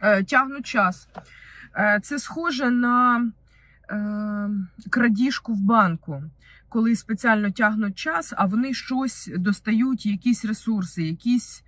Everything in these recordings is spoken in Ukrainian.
е, тягнуть час. Е, Це схоже на е, крадіжку в банку, коли спеціально тягнуть час, а вони щось достають, якісь ресурси, якісь,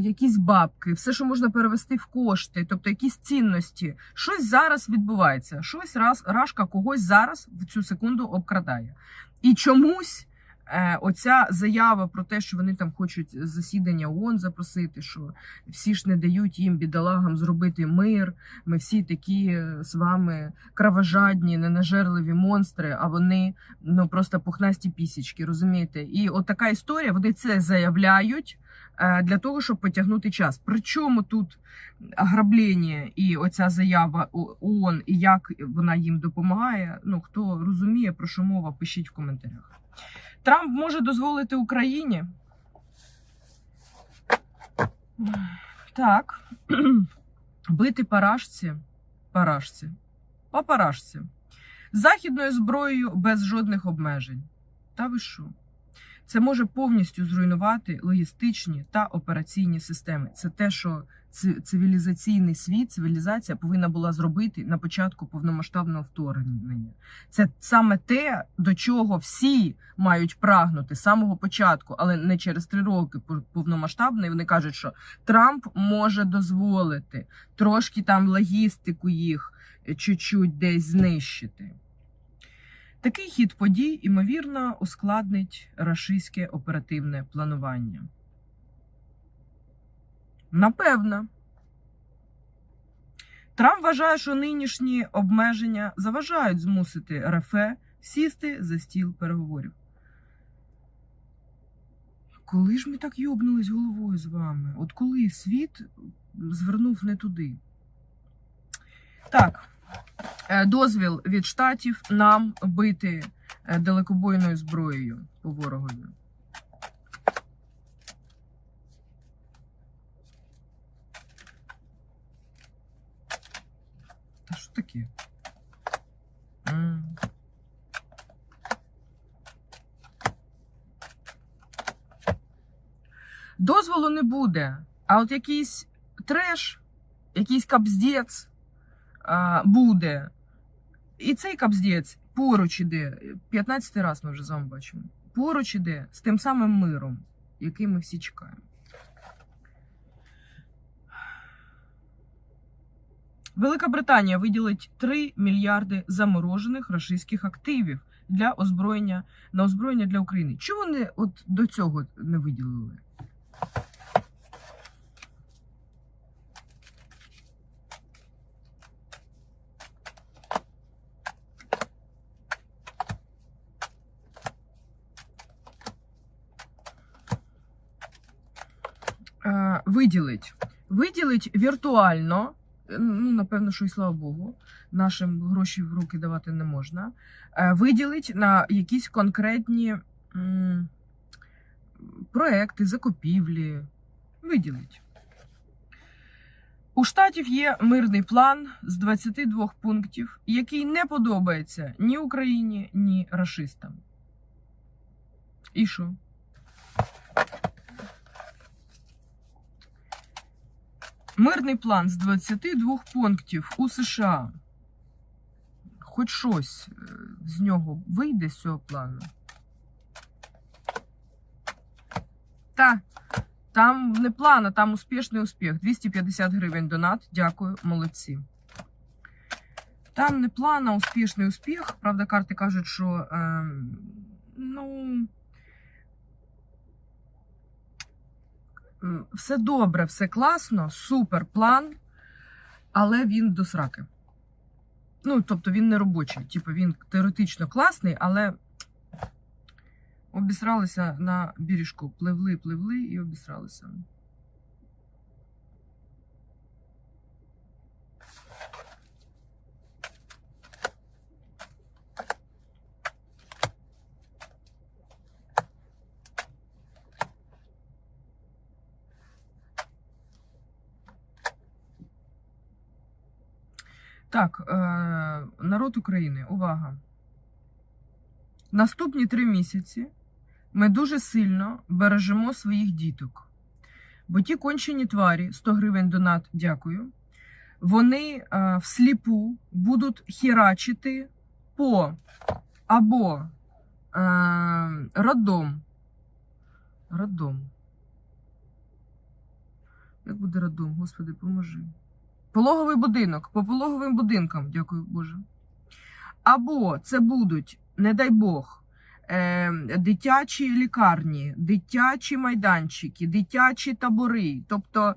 якісь бабки, все, що можна перевести в кошти, тобто якісь цінності. Щось зараз відбувається, щось раз рашка когось зараз в цю секунду обкрадає. І чомусь. Е, Оця заява про те, що вони там хочуть засідання ООН запросити, що всі ж не дають їм бідолагам зробити мир. Ми всі такі з вами кровожадні, ненажерливі монстри, а вони ну просто пухнасті пісічки, розумієте? І от така історія, вони це заявляють для того, щоб потягнути час. Причому тут ограблення і оця заява ООН, і як вона їм допомагає. Ну хто розуміє, про що мова, пишіть в коментарях. Трамп може дозволити Україні. Так. Бити парашці. Парашці. По парашці. Західною зброєю без жодних обмежень. Та ви що? Це може повністю зруйнувати логістичні та операційні системи. Це те, що цивілізаційний світ, цивілізація повинна була зробити на початку повномасштабного вторгнення. Це саме те, до чого всі мають прагнути з самого початку, але не через три роки пов- повномасштабної. Вони кажуть, що Трамп може дозволити трошки там логістику їх е, чуть-чуть десь знищити. Такий хід подій, ймовірно, ускладнить рашистське оперативне планування. Напевно. Трамп вважає, що нинішні обмеження заважають змусити РФ сісти за стіл переговорів. Коли ж ми так йобнулись головою з вами? От коли світ звернув не туди? Так, дозвіл від штатів нам бити е, далекобойною зброєю по ворогові. Та що таке? Дозволу не буде. А от якийсь треш, якийсь капздець буде. І цей капздець поруч іде. 15 раз ми вже з вами бачимо. Поруч іде з тим самим миром, який ми всі чекаємо. Велика Британія виділить 3 мільярди заморожених рашистських активів для озброєння на озброєння для України. Чого вони от до цього не виділили? Е, виділить. Виділить віртуально. е, Ну, напевно, що і слава Богу, нашим гроші в руки давати не можна. Е, Виділить на якісь конкретні проекти, закупівлі. Виділить. У штатів є мирний план з 22 пунктів, який не подобається ні Україні, ні рашистам. І що? Мирний план з 22 пунктів у США. Хоч щось е, з нього вийде з цього плану. Та, там не план, а там успішний успіх. 250 гривень донат. Дякую, молодці. Там не план, а успішний успіх. Правда, карти кажуть, що ем, ну. Все добре, все класно, супер план, але він до сраки. Ну, тобто він не робочий. Типу він теоретично класний, але обісралися на біріжку. Пливли, пливли і обісралися. Так, е, народ України, увага. Наступні три місяці ми дуже сильно бережемо своїх діток. Бо ті кончені тварі, 100 гривень донат, дякую. вони е, всліпу будуть хірачити по або е, роддом. Роддом. Як буде роддом? Господи, поможи. Пологовий будинок. По пологовим будинкам, дякую Боже. Або це будуть, не дай Бог, е, дитячі лікарні, дитячі майданчики, дитячі табори. Тобто,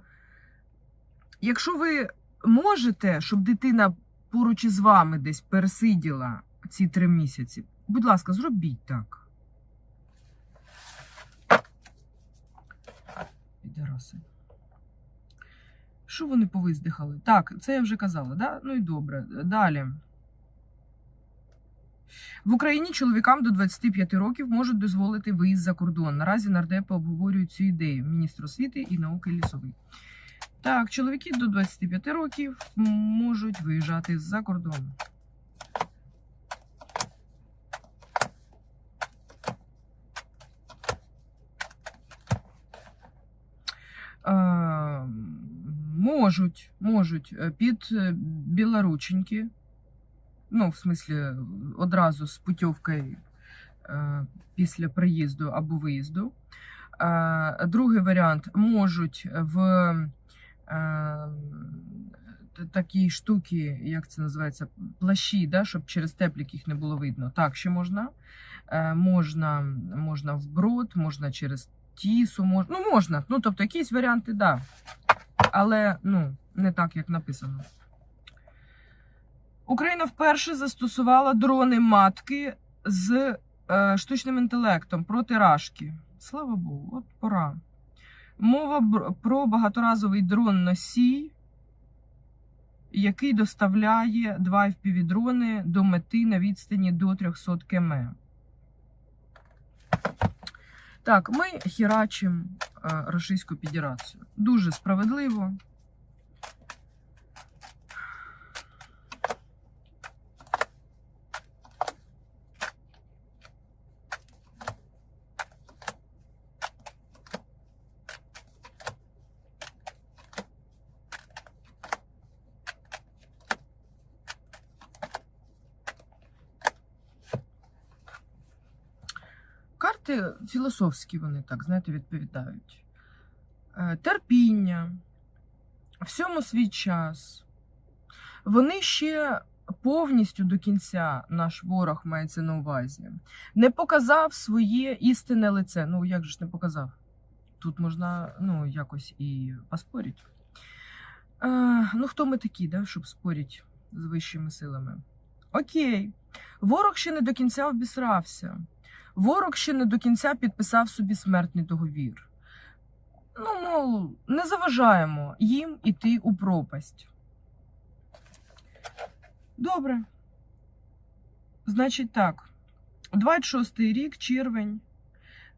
якщо ви можете, щоб дитина поруч із вами десь пересиділа ці три місяці, будь ласка, зробіть так. Підараси. Що вони повиздихали? Так, це я вже казала, да? Ну і добре. Далі. В Україні чоловікам до 25 років можуть дозволити виїзд за кордон. Наразі нардепи обговорюють цю ідею. Міністр освіти і науки лісовий. Так, чоловіки до 25 років можуть виїжджати за кордон. Е, можуть, можуть е, під е, білорученьки, ну, в смислі, одразу з путівкою е, після приїзду або виїзду. Другий варіант можуть в такі штуки, як це називається, плащі, да, щоб через теплік їх не було видно. Так, ще можна. Можна, можна вброд, можна через тісу, мож... ну можна. Ну, тобто, якісь варіанти, да. Але ну, не так, як написано. Україна вперше застосувала дрони матки з е, штучним інтелектом проти рашки. Слава Богу, от пора. Мова про багаторазовий дрон носій, який доставляє два FPV-дрони до мети на відстані до 300 км. Так, ми хірачимо е, Російську Федерацію. Дуже справедливо. Карти філософські вони так, знаєте, відповідають. Е, Терпіння, всьому свій час. Вони ще повністю до кінця, наш ворог мається на увазі, не показав своє істинне лице. Ну, як же ж не показав? Тут можна ну, якось і поспорити. Е, ну, хто ми такі, да, щоб спорити з вищими силами? Окей, ворог ще не до кінця обісрався. Ворог ще не до кінця підписав собі смертний договір. Ну, мов, не заважаємо їм іти у пропасть. Добре. Значить так, 26-й рік, червень.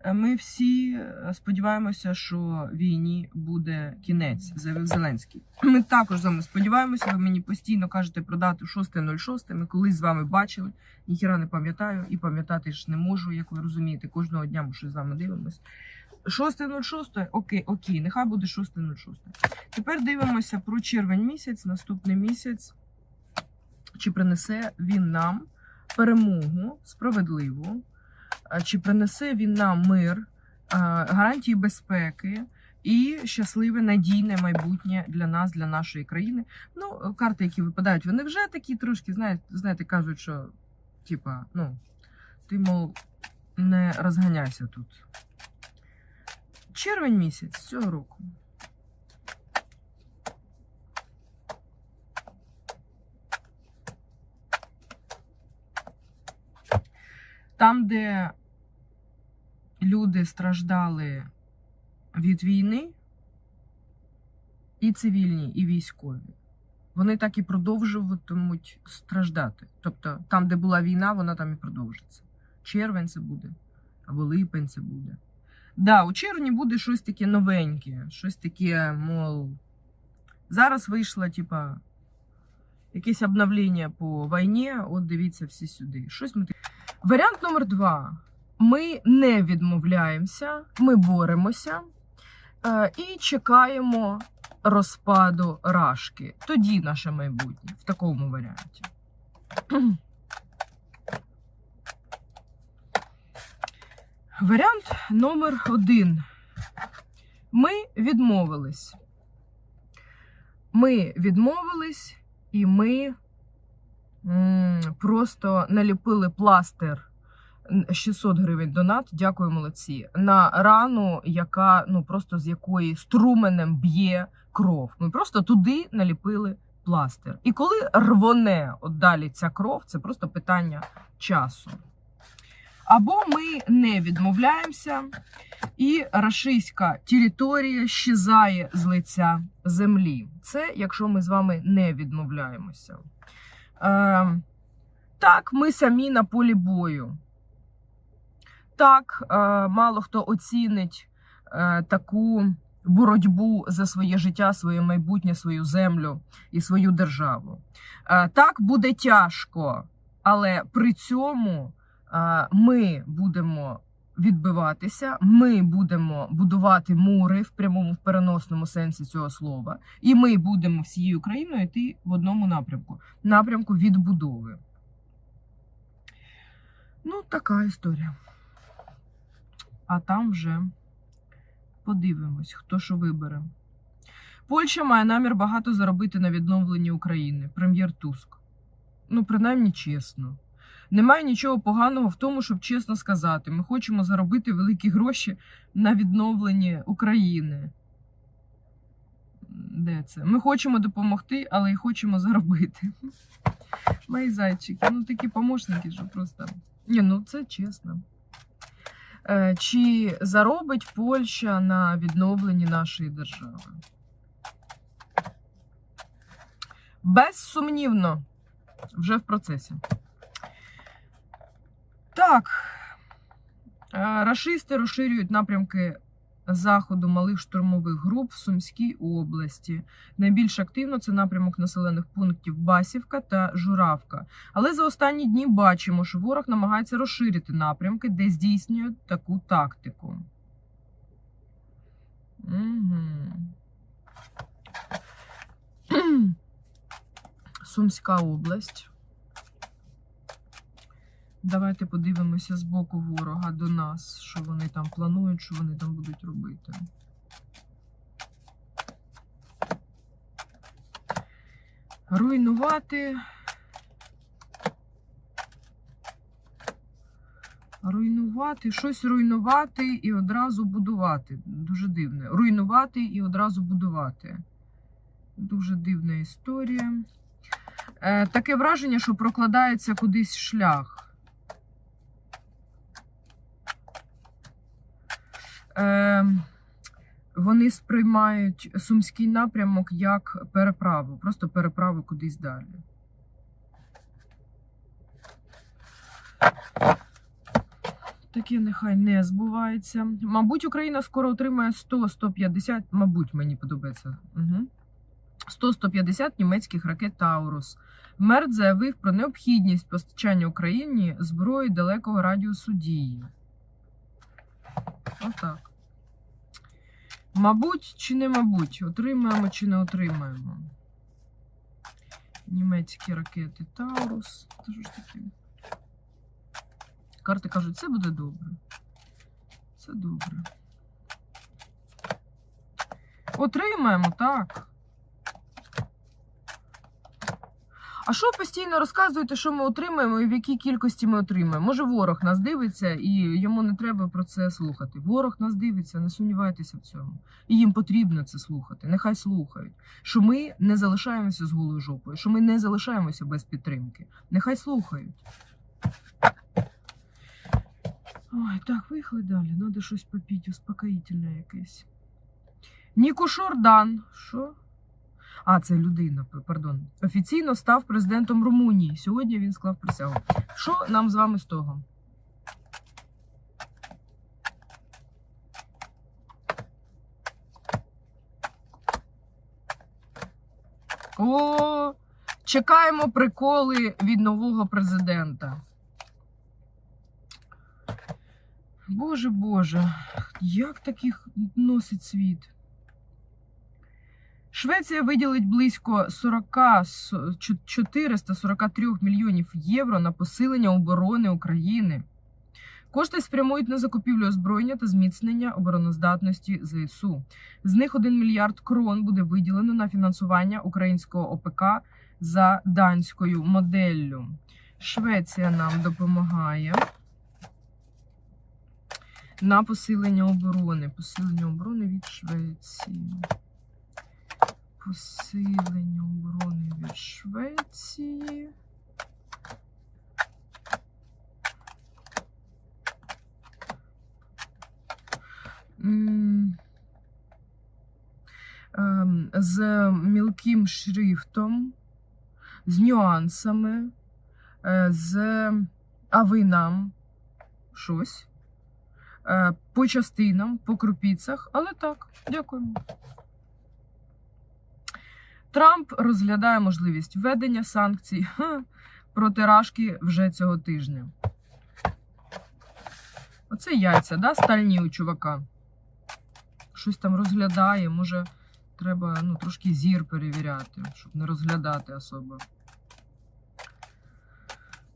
Е, Ми всі е, сподіваємося, що війні буде кінець, заявив Зеленський. Ми також з вами сподіваємося. Ви мені постійно кажете про дату 6.06. Ми колись з вами бачили. Ніхіра не пам'ятаю і пам'ятати ж не можу, як ви розумієте. Кожного дня ми щось з вами дивимось. 6.06, окей, окей, нехай буде 6.06. Тепер дивимося про червень місяць, наступний місяць. Чи принесе він нам перемогу справедливу? Чи принесе він нам мир, гарантії безпеки і щасливе надійне майбутнє для нас, для нашої країни? Ну, карти, які випадають, вони вже такі трошки, знаєте, знаєте кажуть, що типа, ну, ти, мов, не розганяйся тут. Червень місяць цього року. Там, де люди страждали від війни, і цивільні, і військові, вони так і продовжуватимуть страждати. Тобто, там, де була війна, вона там і продовжиться. Червень це буде, або липень це буде. Да, у червні буде щось таке новеньке, щось таке, мол, зараз вийшло, типа, якесь обновлення по війні, от дивіться всі сюди. Щось ми. Варіант номер два. Ми не відмовляємося, ми боремося е, і чекаємо розпаду Рашки. Тоді наше майбутнє в такому варіанті. Варіант номер один. Ми відмовились. Ми відмовились, і ми просто наліпили пластир 600 гривень донат. Дякую, молодці. На рану, яка ну просто з якої струменем б'є кров. Ми просто туди наліпили пластир. І коли рвоне от далі ця кров, це просто питання часу. Або ми не відмовляємося, і рашистська територія щезає з лиця землі. Це якщо ми з вами не відмовляємося. Е, так, ми самі на полі бою. Так, е, мало хто оцінить е, таку боротьбу за своє життя, своє майбутнє, свою землю і свою державу. Е, так, буде тяжко, але при цьому ми будемо відбиватися, ми будемо будувати мури в прямому в переносному сенсі цього слова, і ми будемо всією Україною йти в одному напрямку напрямку відбудови. Ну, така історія. А там вже подивимось, хто що вибере. Польща має намір багато заробити на відновленні України. Прем'єр Туск. Ну, принаймні чесно. Немає нічого поганого в тому, щоб чесно сказати, ми хочемо заробити великі гроші на відновленні України. Де це? Ми хочемо допомогти, але й хочемо заробити. Мої зайчики, ну такі помощники, що просто. Ні, ну це чесно. Е, Чи заробить Польща на відновленні нашої держави? Безсумнівно, вже в процесі. Так. Е, Рашисти розширюють напрямки заходу малих штурмових груп в Сумській області. Найбільш активно це напрямок населених пунктів Басівка та Журавка. Але за останні дні бачимо, що ворог намагається розширити напрямки, де здійснює таку тактику. Угу. Сумська область. Давайте подивимося з боку ворога до нас, що вони там планують, що вони там будуть робити. Руйнувати. Руйнувати, щось руйнувати і одразу будувати. Дуже дивне. Руйнувати і одразу будувати. Дуже дивна історія. Е, таке враження, що прокладається кудись шлях. Вони сприймають сумський напрямок як переправу, просто переправу кудись далі. Таке нехай не збувається. Мабуть, Україна скоро отримає 100-150, мабуть, мені подобається. Угу. 100-150 німецьких ракет Таурус. Мерт заявив про необхідність постачання Україні зброї далекого радіусу дії. Отак. Мабуть, чи не мабуть, отримаємо чи не отримаємо. Німецькі ракети Таурус. Це ж таке? Карти кажуть, це буде добре. Це добре. Отримаємо, так. А що постійно розказуєте, що ми отримаємо і в якій кількості ми отримаємо? Може, ворог нас дивиться і йому не треба про це слухати. Ворог нас дивиться, не сумнівайтеся в цьому. І їм потрібно це слухати. Нехай слухають, що ми не залишаємося з голою жопою, що ми не залишаємося без підтримки. Нехай слухають. Ой, так, виїхали далі. Треба щось попити, успокоїтельне якесь. Ніку Шордан. Що? А, це людина, пардон. Офіційно став президентом Румунії. Сьогодні він склав присягу. Що нам з вами з того? О, чекаємо приколи від нового президента. Боже Боже, як таких носить світ? Швеція виділить близько 40, 443 мільйонів євро на посилення оборони України. Кошти спрямують на закупівлю озброєння та зміцнення обороноздатності ЗСУ. З них 1 мільярд крон буде виділено на фінансування українського ОПК за данською моделлю. Швеція нам допомагає на посилення оборони. Посилення оборони від Швеції. Посилення оборони від Швеції. Ем, З мілким шрифтом, з нюансами, е, з а ви нам щось. Е, По частинам, по крупіцях, але так, дякуємо. Трамп розглядає можливість введення санкцій проти Рашки вже цього тижня. Оце яйця, да, стальні у чувака. Щось там розглядає, може, треба ну, трошки зір перевіряти, щоб не розглядати особо.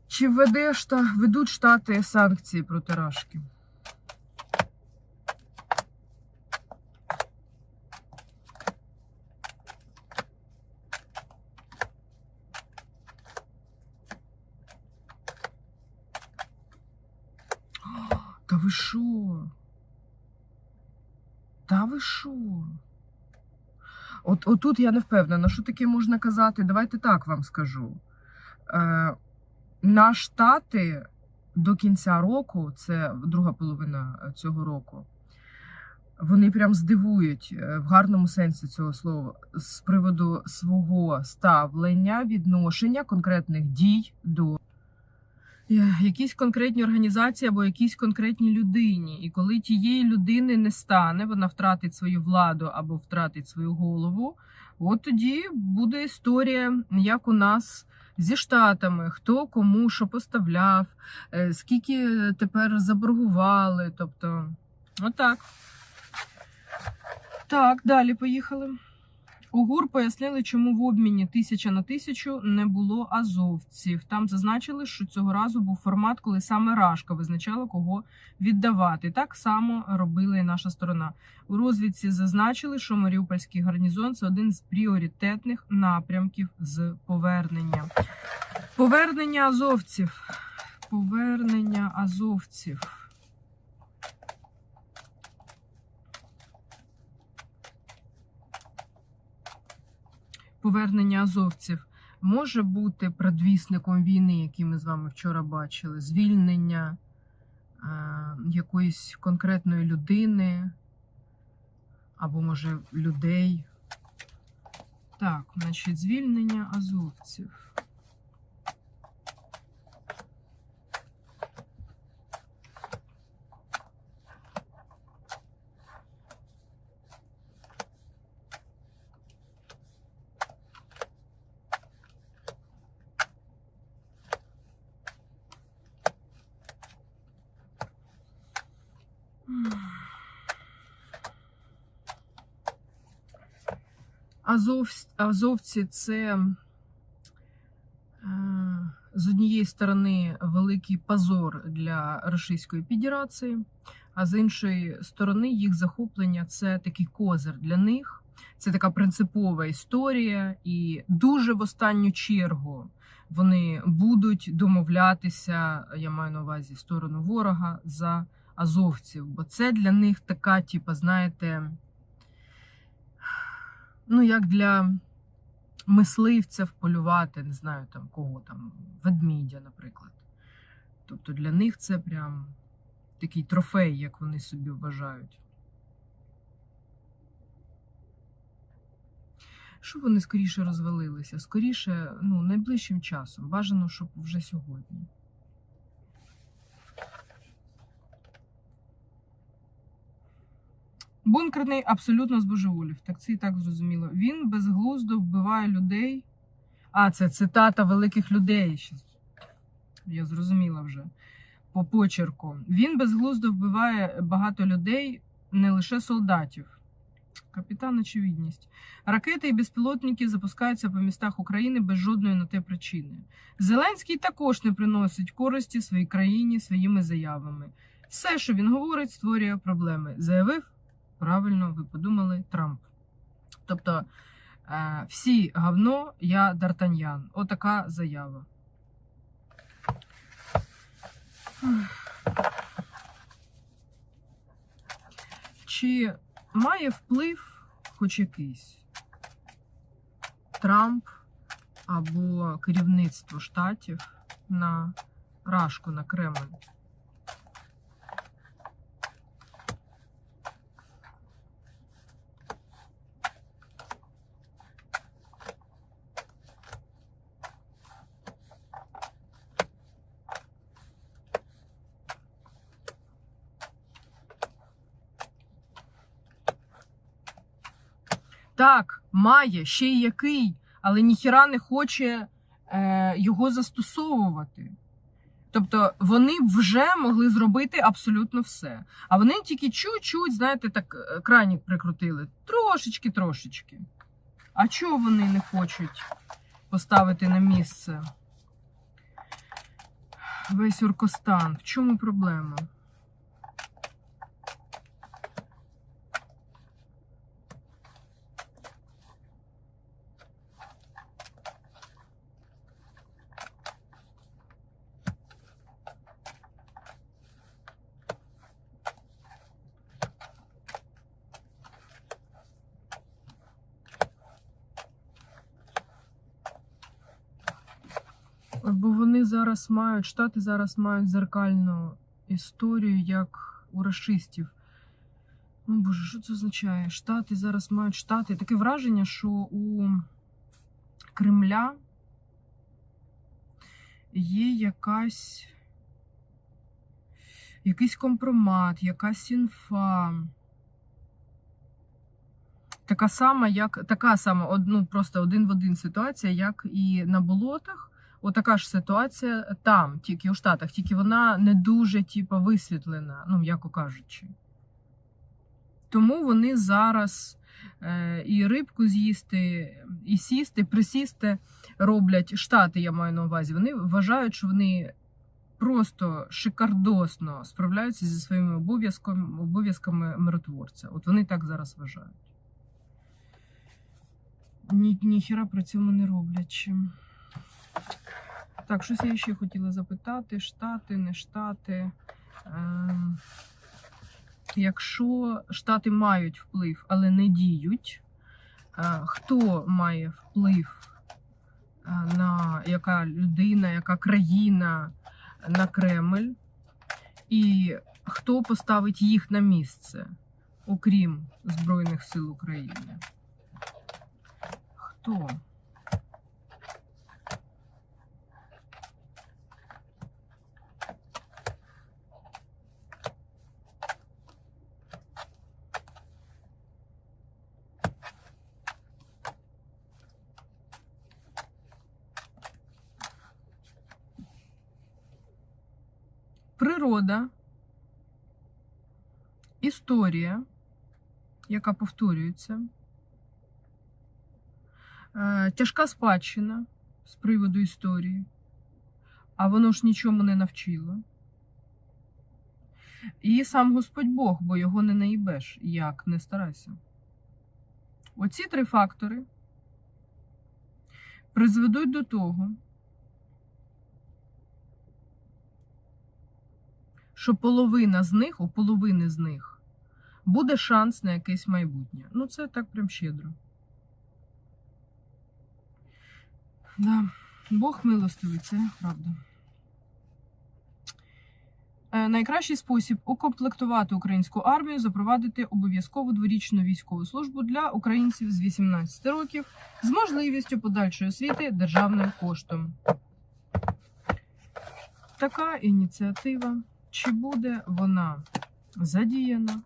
Чи введе ведуть штати санкції проти Рашки? Та ви що? Та ви що? От отут я не впевнена, що таке можна казати. Давайте так вам скажу. Е, на штати до кінця року, це друга половина цього року, вони прям здивують е, в гарному сенсі цього слова з приводу свого ставлення, відношення конкретних дій до е, якійсь конкретній організації або якійсь конкретній людині. І коли тієї людини не стане, вона втратить свою владу або втратить свою голову. От тоді буде історія, як у нас зі штатами, хто кому що поставляв, е, скільки тепер заборгували. Тобто, отак. Так, далі поїхали. У ГУР пояснили, чому в обміні тисяча на тисячу не було азовців. Там зазначили, що цього разу був формат, коли саме Рашка визначала, кого віддавати. Так само робила і наша сторона. У розвідці зазначили, що Маріупольський гарнізон це один з пріоритетних напрямків з повернення. Повернення азовців. Повернення азовців. Повернення азовців може бути предвісником війни, який ми з вами вчора бачили, звільнення е, якоїсь конкретної людини або, може, людей. Так, значить, звільнення азовців. Азов, азовці це е, з однієї сторони великий позор для Російської Федерації, а з іншої сторони їх захоплення це такий козир для них. Це така принципова історія, і дуже в останню чергу вони будуть домовлятися. Я маю на увазі сторону ворога за азовців, бо це для них така, типа, знаєте ну, як для мисливця вполювати, не знаю там кого там, ведмідя, наприклад. Тобто для них це прям такий трофей, як вони собі вважають. Щоб вони скоріше розвалилися? Скоріше, ну, найближчим часом. Бажано, щоб вже сьогодні. Бункерний абсолютно збожеволів. Так це і так зрозуміло. Він безглуздо вбиває людей. А, це цитата великих людей. Я зрозуміла вже по почерку. Він безглуздо вбиває багато людей, не лише солдатів. Капітан очевидність. Ракети і безпілотники запускаються по містах України без жодної на те причини. Зеленський також не приносить користі своїй країні своїми заявами. Все, що він говорить, створює проблеми. Заявив правильно, ви подумали, Трамп. Тобто, е, всі говно, я Д'Артаньян. Отака заява. Чи має вплив хоч якийсь Трамп або керівництво штатів на Рашку, на Кремль? Так, має, ще й який, але ніхіра не хоче е, його застосовувати. Тобто вони вже могли зробити абсолютно все. А вони тільки чуть-чуть, знаєте, так е, кранік прикрутили. Трошечки, трошечки. А чого вони не хочуть поставити на місце весь Оркостан? В чому проблема? Бо вони зараз мають, штати зараз мають зеркальну історію, як у расистів. О Боже, що це означає? Штати зараз мають штати. Таке враження, що у Кремля є якась якийсь компромат, якась інфа. Така сама, як така сама, ну, просто один в один ситуація, як і на болотах. Отака ж ситуація там, тільки у Штатах, тільки вона не дуже, типу, висвітлена, ну, м'яко кажучи. Тому вони зараз е, і рибку з'їсти, і сісти, присісти роблять штати, я маю на увазі. Вони вважають, що вони просто шикардосно справляються зі своїми обов'язками, обов'язками миротворця. От вони так зараз вважають. Ні, ніхіра при цьому не роблячи. Так, щось я ще хотіла запитати: штати, не штати. Ем, якщо штати мають вплив, але не діють, е, хто має вплив е, на яка людина, яка країна на Кремль, і хто поставить їх на місце, окрім Збройних сил України? Хто? Природа, історія, яка повторюється, е, тяжка спадщина з приводу історії, а воно ж нічому не навчило. І сам Господь Бог, бо його не наїбеш, як не старайся. Оці три фактори призведуть до того, що половина з них, у половини з них, буде шанс на якесь майбутнє. Ну, це так прям щедро. Да. Бог милостивий, це правда. Е, Найкращий спосіб укомплектувати українську армію запровадити обов'язкову дворічну військову службу для українців з 18 років з можливістю подальшої освіти державним коштом. Така ініціатива. Чи буде вона задіяна?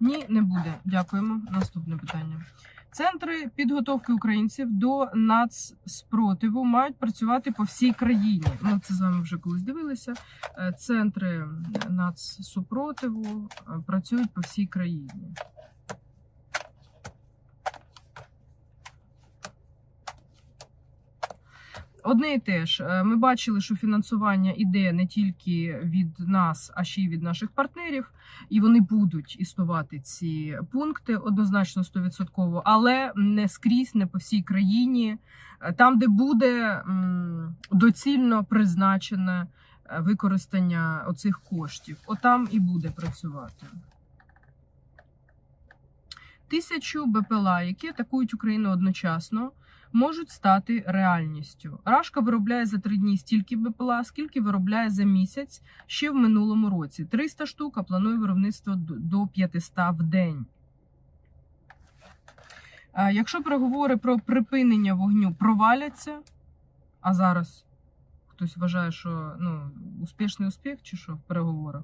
Ні, не буде. Дякуємо. Наступне питання. Центри підготовки українців до нацспротиву мають працювати по всій країні. Ми це з вами вже колись дивилися. Е, Центри нацсупротиву е, працюють по всій країні. Одне і те ж, Е, ми бачили, що фінансування іде не тільки від нас, а ще й від наших партнерів, і вони будуть існувати ці пункти однозначно 100%, але не скрізь, не по всій країні. Е, Там, де буде доцільно призначене е, використання оцих коштів, отам і буде працювати. Тисячу БПЛА, які атакують Україну одночасно, можуть стати реальністю. Рашка виробляє за три дні стільки БПЛА, скільки виробляє за місяць ще в минулому році. 300 штук, а планує виробництво до- до 500 в день. Якщо переговори про припинення вогню проваляться, а зараз хтось вважає, що ну, успішний успіх чи що в переговорах,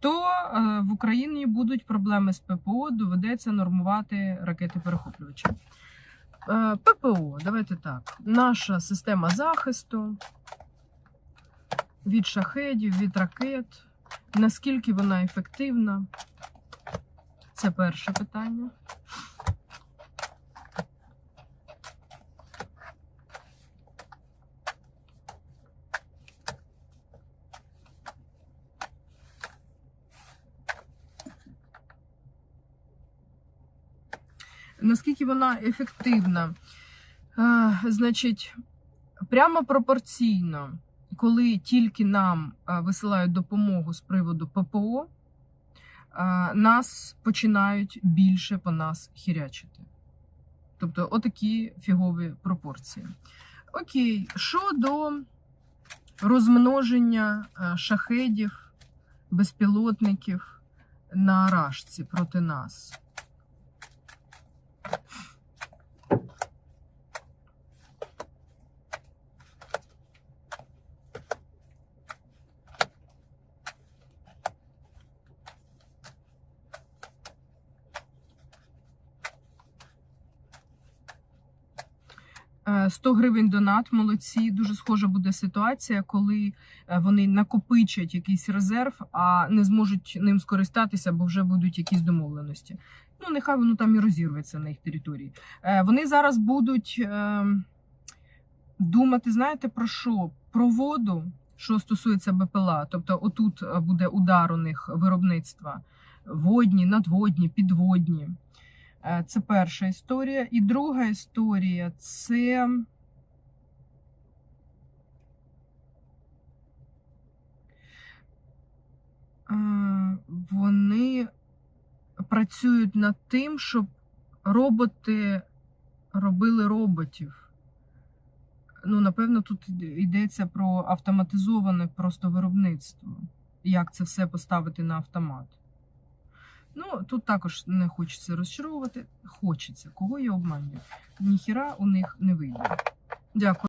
то е, в Україні будуть проблеми з ППО, доведеться нормувати ракети-перехоплювачі. Е, ППО, давайте так. Наша система захисту від шахедів, від ракет. Наскільки вона ефективна? Це перше питання. Наскільки вона ефективна? Значить, прямо пропорційно, коли тільки нам висилають допомогу з приводу ППО, нас починають більше по нас хірячити. Тобто, отакі фігові пропорції. Окей, щодо розмноження шахедів, безпілотників на рашці проти нас. 100 гривень донат, молодці. Дуже схожа буде ситуація, коли е, вони накопичать якийсь резерв, а не зможуть ним скористатися, бо вже будуть якісь домовленості. Ну, нехай воно там і розірветься на їх території. Е, Вони зараз будуть е, думати, знаєте, про що? Про воду, що стосується БПЛА. Тобто, отут буде удар у них виробництва. Водні, надводні, підводні. Е, Це перша історія. І друга історія це. е, Вони працюють над тим, щоб роботи робили роботів. Ну, напевно, тут йдеться про автоматизоване просто виробництво. Як це все поставити на автомат. Ну, тут також не хочеться розчаровувати. Хочеться. Кого я обманюю? Ніхіра у них не вийде. Дякую.